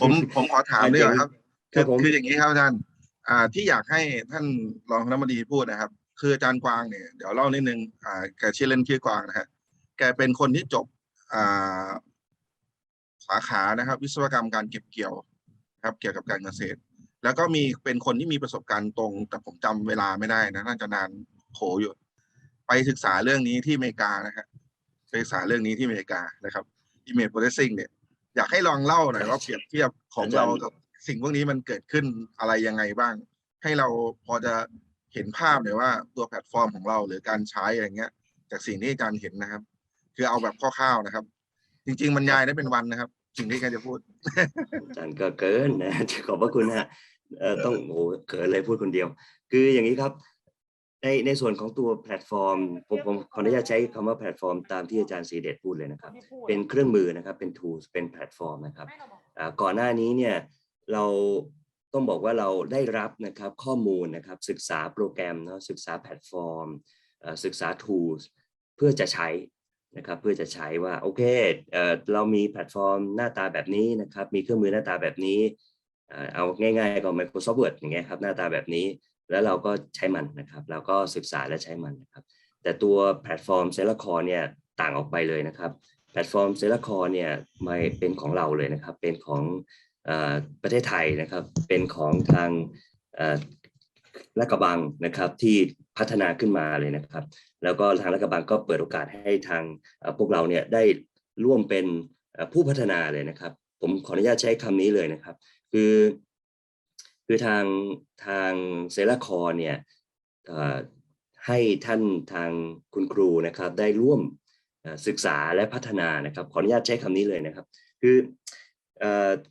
ผมผมขอถามด้วยก่อนครับครัคืบอผมคืออย่างนี้ครับอาจารย์อ่าที่อยากให้ท่านรองคณบดีพูดนะครับ คืออาจารย์กวางเนี่ยเดี๋ยวเล่านิดนึงอ่าแกชื่อเล่นชื่อกวางนะฮะแกเป็นคนที่จบอ่าสาขานะครับ วิศวกรรมการเก็บเกี่ยวนะครับ เกี่ยวกับการเกษตร แล้วก็มีเป็นคนที่มีประสบการณ์ตรง แต่ผมจำเวลาไม่ได้นะน่าจะนานโขอยู่ ไปศึกษาเรื่องนี้ที่อเมริกานะฮะไปศึกษาเรื่องนี้ที่อเมริกานะครับ image processing เนี่ย อยากให้ลองเล่าหน่อยว่าเปรียบเทียบของเรากับสิ่งพวกนี้มันเกิดขึ้นอะไรยังไงบ้าง ให้เราพอจะเห็นภาพหน่อยว่าตัวแพลตฟอร์มของเราหรือการใช้อะไรเงี้ย จากสิ่งที่อาจารย์เห็นนะครับ คือเอาแบบคร่าวๆนะครับ จริง ๆ บรรยายได้เป็นวันนะครับ สิ่งที่อาจารย์จะพูดอาจารย์ก็เกินนะขอบพระคุณฮะเอ่อต้องโอ้โหเขินเลยพูดคนเดียว คืออย่างนี้ครับ ในในส่วนของตัวแพลตฟอร์มผมผมขออนุญาตใช้คำว่าแพลตฟอร์มตามที่อาจารย์สีเดชพูดเลยนะครับ เป็นเครื่องมือนะครับเป็น tools เป็นแพลตฟอร์มนะครับอ่าก่อนหน้านี้เนี่ยเราต้องบอกว่าเราได้รับนะครับข้อมูลนะครับศึกษาโปรแกรมเนาะศึกษาแพลตฟอร์มเอ่อศึกษา tools เพื่อจะใช้นะครับเพื่อจะใช้ว่าโอเคเอ่อเรามีแพลตฟอร์มหน้าตาแบบนี้นะครับมีเครื่องมือหน้าตาแบบนี้เอ่อเอาง่ายๆก็ Microsoft Word อย่างเงี้ยครับหน้าตาแบบนี้ แล้วเราก็ใช้มันนะครับ เราก็ศึกษาและใช้มันนะครับ แต่ตัวแพลตฟอร์มเซลคอเนี่ยต่างออกไปเลยนะครับ แพลตฟอร์มเซลคอเนี่ยไม่เป็นของเราเลยนะครับ เป็นของอประเทศไทยนะครับ เป็นของทางรักระบังนะครับที่พัฒนาขึ้นมาเลยนะครับ แล้วก็ทางรักกระบังก็เปิดโอกาสให้ทางพวกเราเนี่ยได้ร่วมเป็นผู้พัฒนาเลยนะครับ ผมขออนุญาตใช้คำนี้เลยนะครับ คือ คือทางทางเซลคอเนี่ยให้ท่านทางคุณครูนะครับได้ร่วมศึกษาและพัฒนานะครับขออนุญาตใช้คำนี้เลยนะครับ คืออ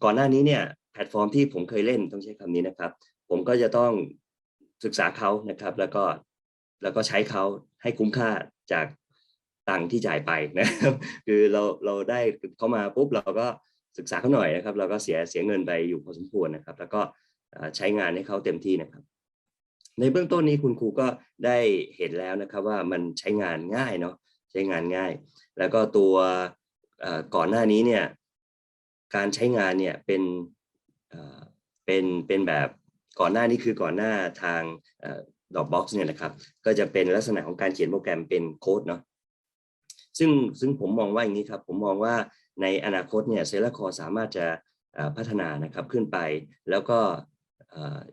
ก่อนหน้านี้เนี่ยแพลตฟอร์มที่ผมเคยเล่นต้องใช้คำนี้นะครับ ผมก็จะต้องศึกษาเขานะครับ แล้วก็แล้วก็ใช้เขาให้คุ้มค่าจากตังค์ที่จ่ายไปนะครับ คือเราเราได้เขามาปุ๊บเราก็ศึกษาเขาหน่อยนะครับ เราก็เสียเสียเงินไปอยู่พอสมควรนะครับ แล้วก็ ใช้งานให้เขาเต็มที่นะครับ ในเบื้องต้นนี้คุณครูก็ได้เห็นแล้วนะครับว่ามันใช้งานง่ายเนาะใช้งานง่าย แล้วก็ตัวก่อนหน้านี้เนี่ยการใช้งานเนี่ยเป็นเป็นเป็นแบบก่อนหน้านี้คือก่อนหน้าทางดอกบ็อกซ์เนี่ยนะครับ ก็จะเป็นลักษณะของการเขียนโปรแกรมเป็นโค้ดเนาะซึ่งซึ่งผมมองว่าอย่างนี้ครับ ผมมองว่าในอนาคตเนี่ยเซลคอสามารถจะพัฒนานะครับขึ้นไป แล้วก็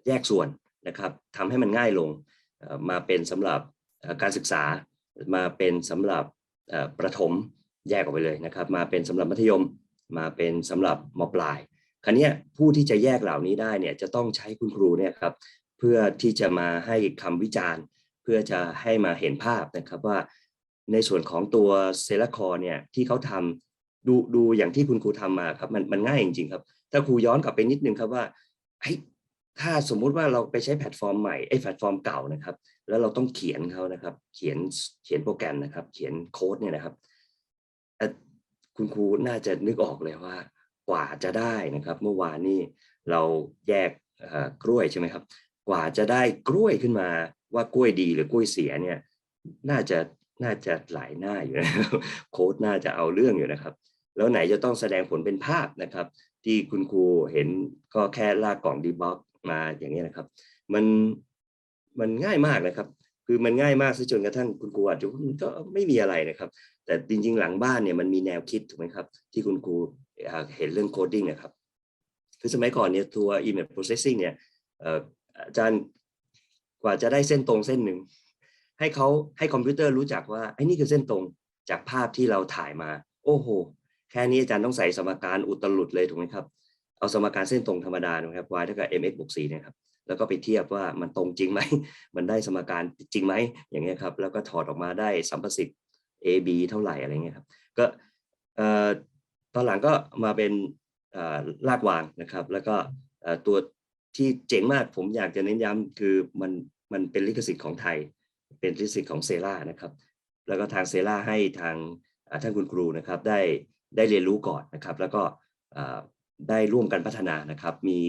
แยกส่วนนะครับทำให้มันง่ายลงมาเป็นสำหรับการศึกษามาเป็นสำหรับประถมแยกออกไปเลยนะครับ มาเป็นสำหรับมัธยมมาเป็นสำหรับมปลายคราวเนี้ยผู้ที่จะแยกเหล่านี้ได้เนี่ยจะต้องใช้คุณครูเนี่ยครับเพื่อที่จะมาให้คำวิจารณ์ เพื่อจะให้มาเห็นภาพนะครับว่าในส่วนของตัวเซลคอเนี่ยที่เขาทำดูดูอย่างที่คุณครูทำมาครับมันมันง่ายจริงๆครับ ถ้าครูย้อนกลับไปนิดนึงครับว่าเฮ้ย ถ้าสมมุติว่าเราไปใช้แพลตฟอร์มใหม่ไอ้แพลตฟอร์มเก่านะครับ แล้วเราต้องเขียนเขานะครับ เขียนเขียนโปรแกรมนะครับ เขียนโค้ดเนี่ยนะครับคุณครูน่าจะนึกออกเลยว่า กว่าจะได้นะครับ เมื่อวานนี้เราแยกกล้วยใช่ไหมครับ กว่าจะได้กล้วยขึ้นมาว่ากล้วยดีหรือกล้วยเสียเนี่ย น่าจะน่าจะหลายหน้าอยู่นะครับโค้ดน่าจะเอาเรื่องอยู่นะครับ แล้วไหนจะต้องแสดงผลเป็นภาพนะครับ ที่คุณครูเห็นก็แค่ลากกล่องดีบ็อก มาอย่างนี้นะครับ มันมันง่ายมากนะครับ คือมันง่ายมากซะจนกระทั่งคุณครูอาจจะว่ามันก็ไม่มีอะไรนะครับ แต่จริง ๆ หลังบ้านเนี่ยมันมีแนวคิดถูกไหมครับ ที่คุณครูเห็นเรื่องโคดดิ้งนะครับคือสมัยก่อนเนี่ยตัว image processing เนี่ยอาจารย์กว่าจะได้เส้นตรงเส้นหนึ่งให้เขาให้คอมพิวเตอร์รู้จักว่าไอ้นี่คือเส้นตรงจากภาพที่เราถ่ายมา โอ้โห แค่นี้อาจารย์ต้องใส่สมการอุตลุดเลยถูกไหมครับ เอาสมการเส้นตรงธรรมดานะครับ y เท่ากับ mx บวก4นะครับแล้วก็ไปเทียบว่ามันตรงจริงไหม มันได้สมการจริงไหม อย่างเงี้ยครับ แล้วก็ถอดออกมาได้สัมประสิทธิ์ a b เท่าไหร่อะไรเงี้ยครับ ก็ตอนหลังก็มาเป็นลากวางนะครับ แล้วก็ตัวที่เจ๋งมากผมอยากจะเน้นย้ำคือมันมันเป็นลิขสิทธิ์ของไทย เป็นลิขสิทธิ์ของเซล่านะครับ แล้วก็ทางเซล่าให้ทางท่านคุณครูนะครับได้ได้เรียนรู้ก่อนนะครับ แล้วก็ ได้ร่วมกันพัฒนานะครับ มี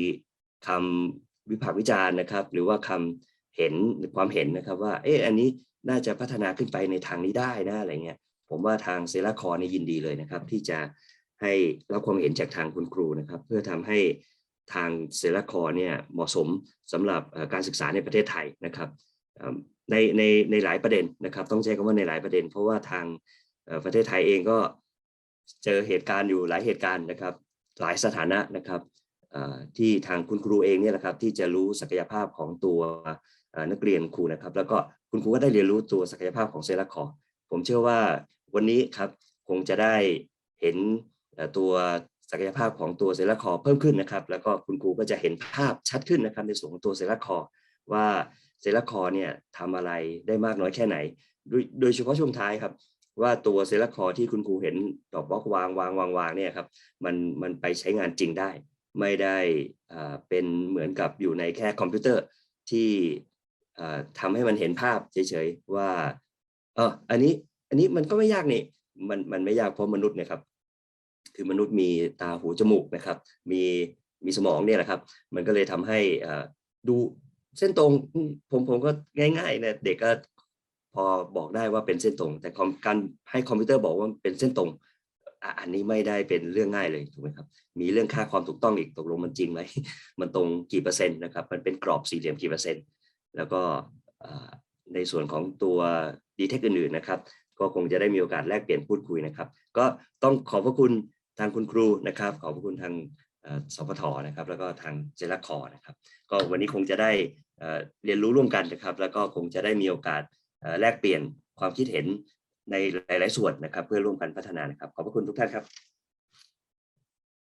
คำวิพากษ์วิจารณ์นะครับ หรือว่าคำเห็นความเห็นนะครับว่าเอออันนี้น่าจะพัฒนาขึ้นไปในทางนี้ได้นะอะไรเงี้ยผมว่าทางเซลาคอนี่ยินดีเลยนะครับ ที่จะให้รับความเห็นจากทางคุณครูนะครับ เพื่อทำให้ทางเซราคอเนี่ยเหมาะสมสำหรับการศึกษาในประเทศไทยนะครับในในในหลายประเด็นนะครับ ต้องใช้คำว่าในหลายประเด็น เพราะว่าทางประเทศไทยเองก็เจอเหตุการณ์อยู่หลายเหตุการณ์นะครับ หลายสถานะนะครับที่ทางคุณครูเองเนี่ยแหละครับที่จะรู้ศักยภาพของตัวนักเรียนครูนะครับ แล้วก็คุณครูก็ได้เรียนรู้ตัวศักยภาพของเซราคอผมเชื่อว่าวันนี้ครับคงจะได้เห็นตัวศักยภาพของตัวเซราคอเพิ่มขึ้นนะครับ แล้วก็คุณครูก็จะเห็นภาพชัดขึ้นนะครับในส่วนของตัวเซราคอว่าเซราคอเนี่ยทำอะไรได้มากน้อยแค่ไหน โดยโดยเฉพาะช่วงท้ายครับ ว่าตัวเซราคอร์ที่คุณครูเห็นดอกบล็อกวางวางวางวางเนี่ยครับมันมันไปใช้งานจริงได้ ไม่ได้อ่าเป็นเหมือนกับอยู่ในแค่คอมพิวเตอร์ที่อ่าทำให้มันเห็นภาพเฉยๆว่าเอออันนี้อันนี้มันก็ไม่ยากนี่มันมันไม่ยากเพราะมนุษย์เนะครับ คือมนุษย์มีตาหูจมูกนะครับ มีมีสมองเนี่ยแหละครับ มันก็เลยทำให้อ่าดูเส้นตรงผมผมก็ง่ายๆนะเด็กก็ พอบอกได้ว่าเป็นเส้นตรง แต่การให้คอมพิวเตอร์บอกว่าเป็นเส้นตรง อันนี้ไม่ได้เป็นเรื่องง่ายเลยถูกไหมครับ มีเรื่องค่าความถูกต้องอีกตกลงมันจริงไหมมันตรงกี่เปอร์เซ็นต์นะครับมันเป็นกรอบสี่เหลี่ยมกี่เปอร์เซ็นต์แล้วก็ในส่วนของตัวดีเทคอื่นๆนะครับ ก็คงจะได้มีโอกาสแลกเปลี่ยนพูดคุยนะครับ ก็ต้องขอบพระคุณทางคุณครูนะครับ ขอบพระคุณทางสพทนะครับ แล้วก็ทางเจรคอนะครับ ก็วันนี้คงจะได้เรียนรู้ร่วมกันนะครับ แล้วก็คงจะได้มีโอกาส แลกเปลี่ยนความคิดเห็นในหลาย ๆ ส่วนนะครับ เพื่อร่วมกันพัฒนานะครับ ขอบพระคุณทุกท่านครับ